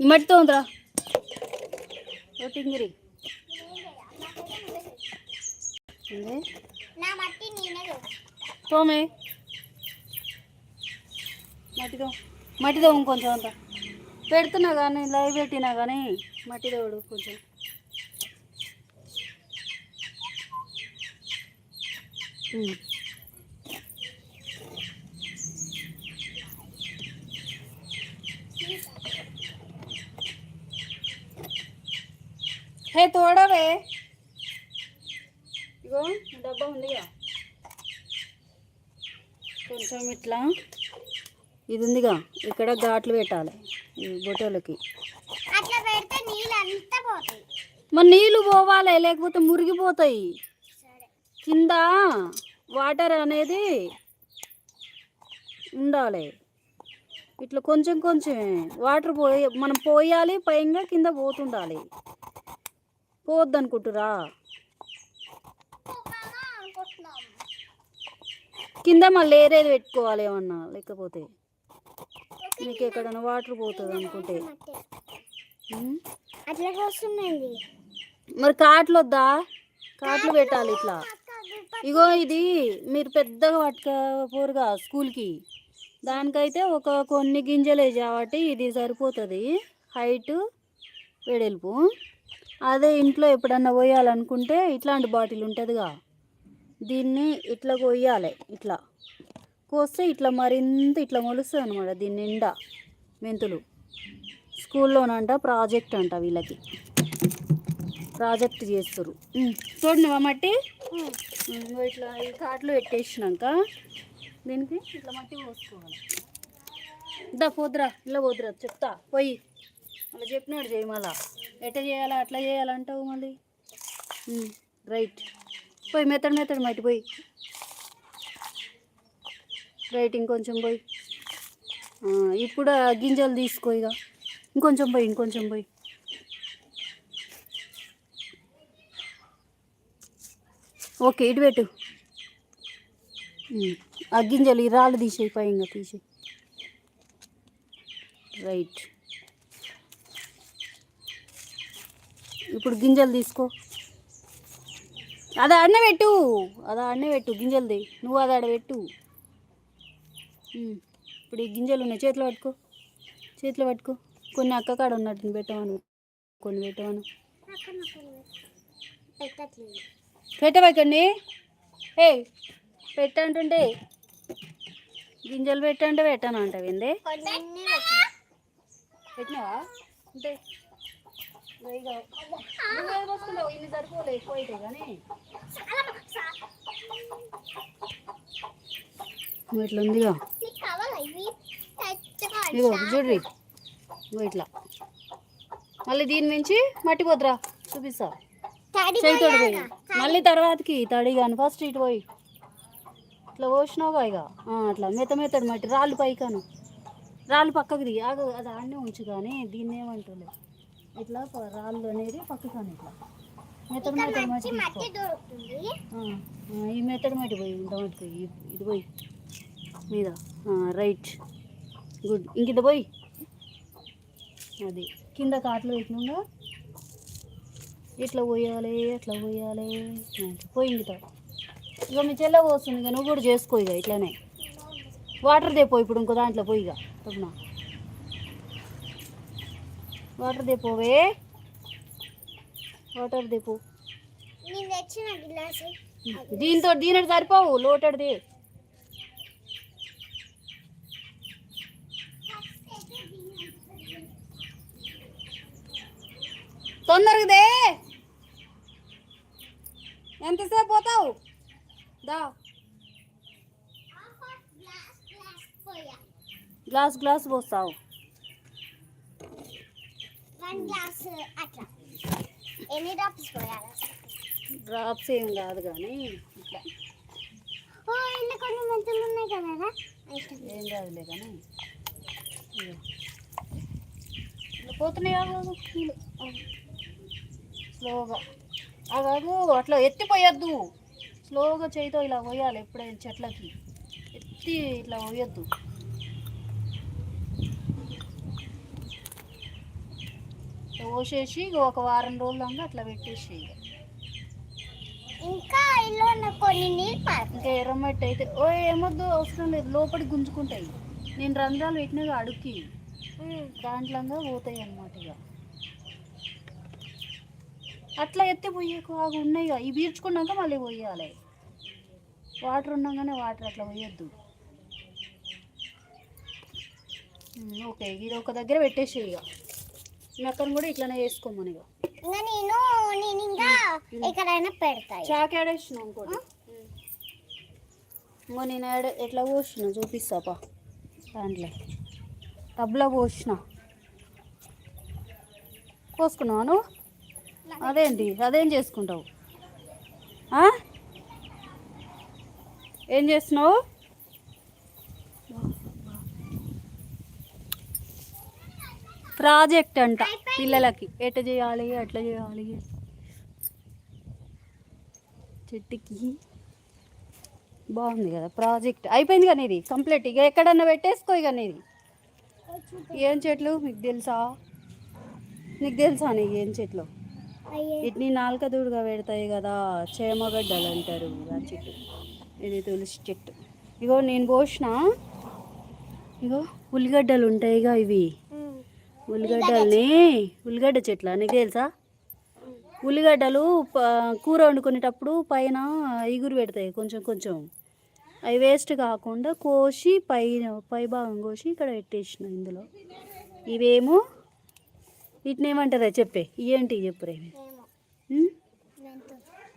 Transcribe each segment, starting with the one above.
మట్టితో ఉందిరా ఓ టింగిరి. ఉంది నా మట్టి నేనే తోమే. మట్టితో మట్టితో ఇంకొంచెం అంత. పెడుతున్నా కానీ లైవ్ పెట్టినా కానీ మట్టి తోడు కొంచెం. ఉమ్. హే తోడవే. ఇగో డబ్బా ఉందిగా కొంచెం ఇట్లా ఇది ఉందిగా ఇక్కడ ఘాట్లు పెట్టాలి ఈ బొటోలకి. అట్లా పెడితే నీళ్ళు అంతా పోతాయి. మరి నీళ్ళు పోవాలి లేకపోతే మురిగిపోతాయి. కింద వాటర్ అనేది ఉండాలి. ఇట్లా కొంచెం కొంచెం వాటర్ పోయి మనం పోయాలి పైగా కింద పోతుండాలి. పోవద్దు అనుకుంటురా పోతామా అనుకుంటున్నాం కింద మళ్ళీ ఏరేది పెట్టుకోవాలి ఏమన్నా? లేకపోతే మీకు ఎక్కడైనా వాటర్ పోతుంది అనుకుంటే ఉమ్. అట్లా వస్తుందండి మరి కాట్లు వద్దా కాట్లు పెట్టాలి ఇట్లా. ఇగో ఇది మీరు పెద్దగా పట్టుకపోరుగా స్కూల్కి. దానికైతే ఒక కొన్ని గింజలు కాబట్టి ఇది సరిపోతుంది. హైట్ వెడల్పు. అదే ఇంట్లో ఎప్పుడన్నా పోయాలనుకుంటే ఇట్లాంటి బాటిల్ ఉంటుందిగా. దీన్ని ఇట్లా కొయ్యాలి ఇట్లా. కోస్తే ఇట్లా మరింత ఇట్లా మొలుస్తుంది అనమాట దీని నిండా మెంతులు. స్కూల్లోనంట ప్రాజెక్ట్ అంట వీళ్ళకి. ప్రాజెక్ట్ చేస్తారు చూడండి మట్టి? ఇట్లా ఈ కాట్లు పెట్టేసినాక దీనికి ఇట్లా మట్టి పోసుకోవాలి. దా పోద్రా ఇలా పోద్రా చెప్తా పోయి. అలా చెప్పినాడు చేయి మళ్ళా. ఎట్లా చేయాలా అట్లా చేయాలంటావు మళ్ళీ. రైట్. పోయి మెత్తడు మెత్తడు మట్టి పోయి. రైట్ ఇంకొంచెం పోయి. ఇప్పుడు ఆ గింజలు తీసుకో ఇక ఇంకొంచెం పోయి ఇంకొంచెం పోయి. ఓకే ఇటు పెట్టు. ఆ గింజలు ఈ రాళ్ళు తీసేయి ఇంకా తీసేయి. రైట్. ఇప్పుడు గింజలు తీసుకో. అది ఆడనే పెట్టు. అది ఆడనే పెట్టు గింజలది నువ్వు అది ఆడ పెట్టు. ఇప్పుడు ఈ గింజలు ఉన్నాయి చేతిలో పట్టుకో. చేతిలో పట్టుకో. కొన్ని అక్క కాడ ఉన్నట్టు పెట్టమను. కొన్ని పెట్టమను. పెట్టట్లేదు పెట్టవకండి. ఏ పెట్టంటుంటే. గింజలు పెట్టంటే పెట్టాను అంటావు ఏంది పెట్టినావా? అంటే ఇన్ని సరిపోలే ఎక్కువ అయితే కానీ. నువ్వు ఇట్లా ఉందిగా ఇగో చూడ్రి. ఇగో ఇట్లా. మళ్ళీ దీని నుంచి మట్టి పోద్దురా చూపిస్తా. తడి మళ్ళీ తర్వాతకి తడి కానీ ఫస్ట్ ఇటు పోయి. ఇట్లా పోసినావుగా ఇక అట్లా మెత్త మెత్తడు మట్టి రాళ్ళు పైకాను. రాళ్ళు పక్కకి దిగి ఆగు అది ఆడనే ఉంచు కానీ దీన్ని ఏమంటలే ఇట్లా రాళ్ళు అనేది పక్కకాను ఇట్లా. మెత్తడు మెత్తడు ఈ మెత్తడి మట్టి పోయి మట్టి పోయి ఇది పోయి మీద రైట్ గుడ్ ఇంక ఇది పోయి. అది కింద కాట్లు పెట్టినాగా ఇట్లా పోయాలి అట్లా పోయాలి పోయి ఇంకిత ఇక మీ చెల్ల పోస్తుంది ఇక నువ్వు కూడా చేసుకో ఇక ఇట్లానే. వాటర్ దేపో ఇప్పుడు ఇంకో దాంట్లో పోయి ఇక తప్పున వాటర్ దేపోవే వాటర్ దేపో దీంతో దీనికి సరిపోవు లోటడిది తొందరగా దే. ఎంతసేపు పోతావు? దా. గ్లాస్ గ్లాస్ పోస్తావు. వన్ గ్లాస్ అట్లా. ఎన్ని డ్రాప్స్ పోయాలి? డ్రాప్స్ ఏం కాదు కానీ ఇట్లా. ఓ ఇందులో కొన్ని మెంతులు ఉన్నాయి కదా ఏం కాదులే కానీ. పోతున్నాయి. స్లోగా. అగాదు అట్లా ఎత్తిపోయొద్దు. స్లోగా చేయితో ఇలా పోయాలి ఎప్పుడైనా చెట్లకి. ఎత్తి ఇట్లా పోయొద్దు. పోసేసి ఒక వారం రోజులు దాకా అట్లా పెట్టేసి ఇక. ఇంకా ఇల్లు కొన్ని నీళ్ళు ఇంకా ఎర్రమట్టి అయితే ఓ ఏమొద్దు అవసరం లేదు. లోపలికి గుంజుకుంటాయి. నేను రంధ్రాలు పెట్టినగా అడుక్కి. దాంట్లో పోతాయి అన్నమాట ఇక అట్లా ఎత్తి పోయేకు అవి ఉన్నాయి ఇక ఇవి పీల్చుకున్నాక మళ్ళీ పోయాలి. వాటర్ ఉన్నాగానే వాటర్ అట్లా పోయొద్దు. ఓకే. ఇది ఒక దగ్గర పెట్టేసి ఇక మెక్కను కూడా ఇట్లానే ఇంకా నేను నేను ఇంకా ఎక్కడైనా పెడతాయి చాక్ ఆడేసిన ఇంకోటి. ఇంకో నేను ఆడ ఎట్లా పోసిన చూపిస్తాపా దాంట్లో. టబ్లో పోసిన. పోసుకున్నాను అదేంటి? అదేం చేసుకుంటావు? ఏం చేస్తున్నావు? ప్రాజెక్ట్ అంట పిల్లలకి. ఎట్లా చేయాలి అట్లా చేయాలి? చెట్టుకి. బాగుంది కదా ప్రాజెక్ట్. అయిపోయింది కానీ ఇది కంప్లీట్. ఇక ఎక్కడన్నా పెట్టేసుకో ఇక నీది. ఏం చెట్లు? మీకు తెలుసా? నీకు తెలుసా నీకు ఏం చెట్లు? ఇట్ని నాలుక దూడుగా పెడతాయి కదా చేమగడ్డలు అంటారు ఆ చెట్టు. ఇది తులసి చెట్టు. ఇగో నేను పోసిన ఇగో ఉల్లిగడ్డలు ఉంటాయిగా ఇవి. ఉల్లిగడ్డల్ని ఉల్లిగడ్డ చెట్ల? నీకు తెలుసా? ఉల్లిగడ్డలు ప- కూర వండుకునేటప్పుడు పైన ఇగురు పెడతాయి కొంచెం కొంచెం. అవి వేస్ట్ కాకుండా కోసి పైన పై భాగం కోసి ఇక్కడ పెట్టేసిన ఇందులో. ఇవేమో వీటిని ఏమంటారా చెప్పే? ఏంటి చెప్పురే? మెంతులు.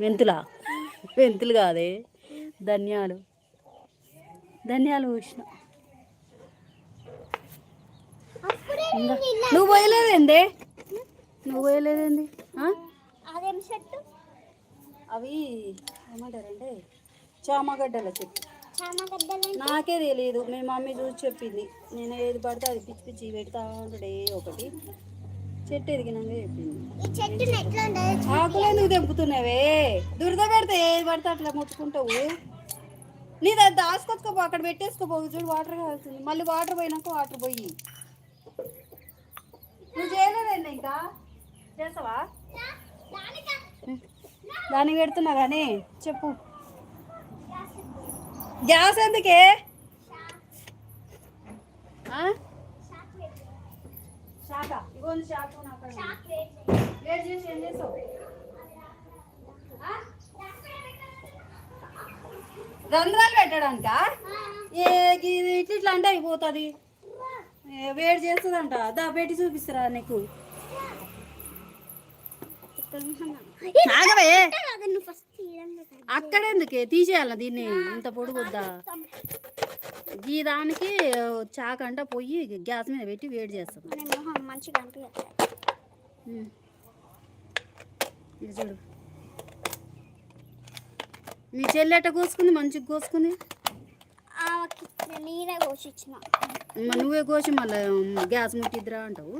మెంతులా? మెంతులు కాదే. ధనియాలు. ధనియాలు పోసిన. ఇంకా నువ్వు పోయలేదేంది? నువ్వు పోయలేదేంది? అదేం చెట్టు? అవి ఏమంటారంటే చామగడ్డల చెట్టు. నాకే తెలియదు మీ మమ్మీ చూసి చెప్పింది. నేను ఏది పడితే అది పిచ్చి పిచ్చి పెడతా ఉంటాడే ఒకటి. చెట్టు ఎదిగినాక చెప్పింది. ఆకులు ఎందుకు తెంపుతున్నావే? దురద పెడితే ఏది పడితే అట్లా ముచ్చుకుంటావు నీది అది దాచుకొచ్చుకోపో అక్కడ పెట్టేసుకోపో చూడు వాటర్ కాలుతుంది మళ్ళీ వాటర్ పోయినాక వాటర్ పోయి. నువ్వు చేయలేదండి ఇంకా? చేస్తావా? దానికి పెడుతున్నా కానీ చెప్పు. గ్యాస్ ఎందుకే? శాఖ ఇగోంది శాఖ వేడి చేసి ఏం చేస్తావు? రంధ్రాలు పెట్టడానికా? ఏ ఇట్లా అంటే అయిపోతుంది. వేడి చేస్తుందంట. దా పెట్టి చూపిస్తారా నీకు? ఆగవే అక్కడ ఎందుకే తీసేయాల దీన్ని? ఇంత పొడుగుద్దా? ఈ దానికి చాకంట పోయి గ్యాస్ మీద పెట్టి వేడి చేస్తుంది. మొహం మంచిగా. ఇది చూడు. మీ చెల్లెట కోసుకుంది మంచిగా కోసుకుంది. నేనే కోసిచ్చిన మరి నువ్వే కోసి మళ్ళీ గ్యాస్ ముట్టిద్దిరా అంటావు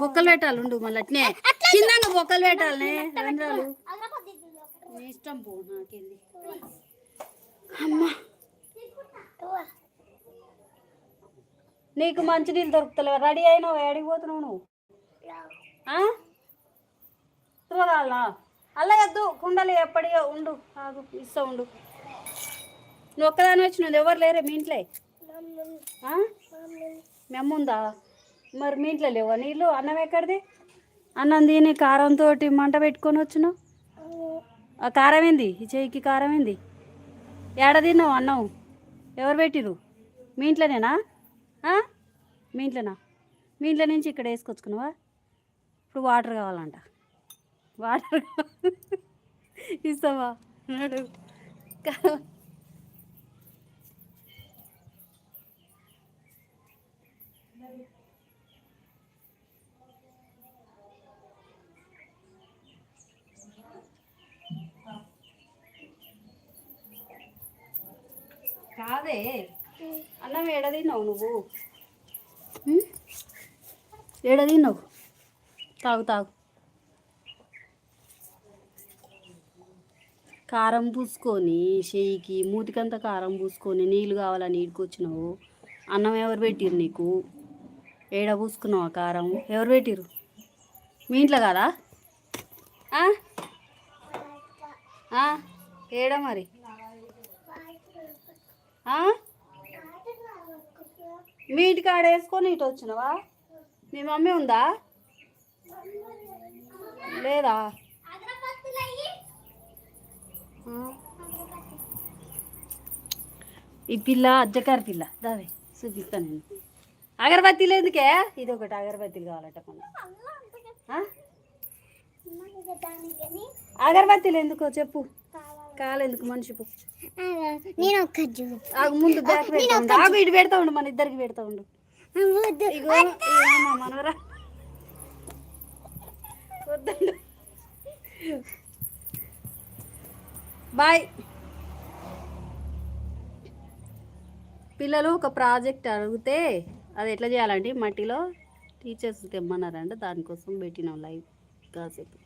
బొక్కలు పెట్టాలి ఉండు మళ్ళీ అట్నే చిన్న బొక్కలు పెట్టాలనే రంధ్రాలు ఇష్టం పో నాకేంది అమ్మా నీకు మంచి నీళ్ళు దొరుకుతలేవు? రెడీ అయినావు? ఏడికి పోతున్నావు నువ్వు? ఆ? చూడాలనా కుండలు ఎప్పటికో ఉండు. ఆగు ఇస్తా ఉండు. నువ్వు ఒక్కదాని వచ్చినది ఎవరు లేరే మీ ఇంట్లో? మెమ్ముందా ఉందా? మరి మీ ఇంట్లో లేవా? నీళ్ళు? అన్నం ఎక్కడిది? అన్నం తిని కారంతో మంట పెట్టుకొని వచ్చినావు? ఆ కారం ఏంది? ఈ చెయ్యికి కారం ఏంది? ఏడ తిన్నావు అన్నం? ఎవరు పెట్టిరు మీ ఇంట్లోనేనా? మీ ఇంట్లోనా? మీ ఇంట్లో నుంచి ఇక్కడ వేసుకొచ్చుకున్నావా? ఇప్పుడు వాటర్ కావాలంట. వాటర్ ఇస్తావా? నడు కాదే. అన్నం ఏడ తిన్నావు నువ్వు? ఏడదిన్నావు ఏడ తిన్నావు? తాగు తాగు. కారం పూసుకొని చెయ్యికి మూతికంతా కారం పూసుకొని నీళ్ళు కావాలని ఈడుకొచ్చినావు అన్నం ఎవరు పెట్టిరు నీకు? ఏడ పూసుకున్నావు ఆ కారం? ఎవరు పెట్టిరు మీ ఇంట్లో కదా? ఏడ మరి? ఇంటికి ఆడ వేసుకొని ఇటు వచ్చినావా? మీ మమ్మీ ఉందా? లేదా? ఈ పిల్ల అజ్జకారి పిల్ల. దాది చూపిస్తాను నేను. అగరబత్తీలు ఎందుకే? ఇది ఒకటి అగరబత్తీలు కావాలట? అగరబత్తీలు ఎందుకో చెప్పు. కాలెందుకు మనిషి నేను ఒక్క ఆగు ముందు బ్యాగ్ పెడతా ఉండు. ఆగు ఇటు పెడతా ఉండు మన ఇద్దరికి పెడతా ఉండు. ఇగో మనవరా. వద్దండు. బాయ్. పిల్లలు ఒక ప్రాజెక్ట్ అడిగితే అది ఎట్లా చేయాలంటే మట్టిలో టీచర్స్ తెమ్మన్నారంట దానికోసం పెట్టినాం లైవ్ కాసేపు.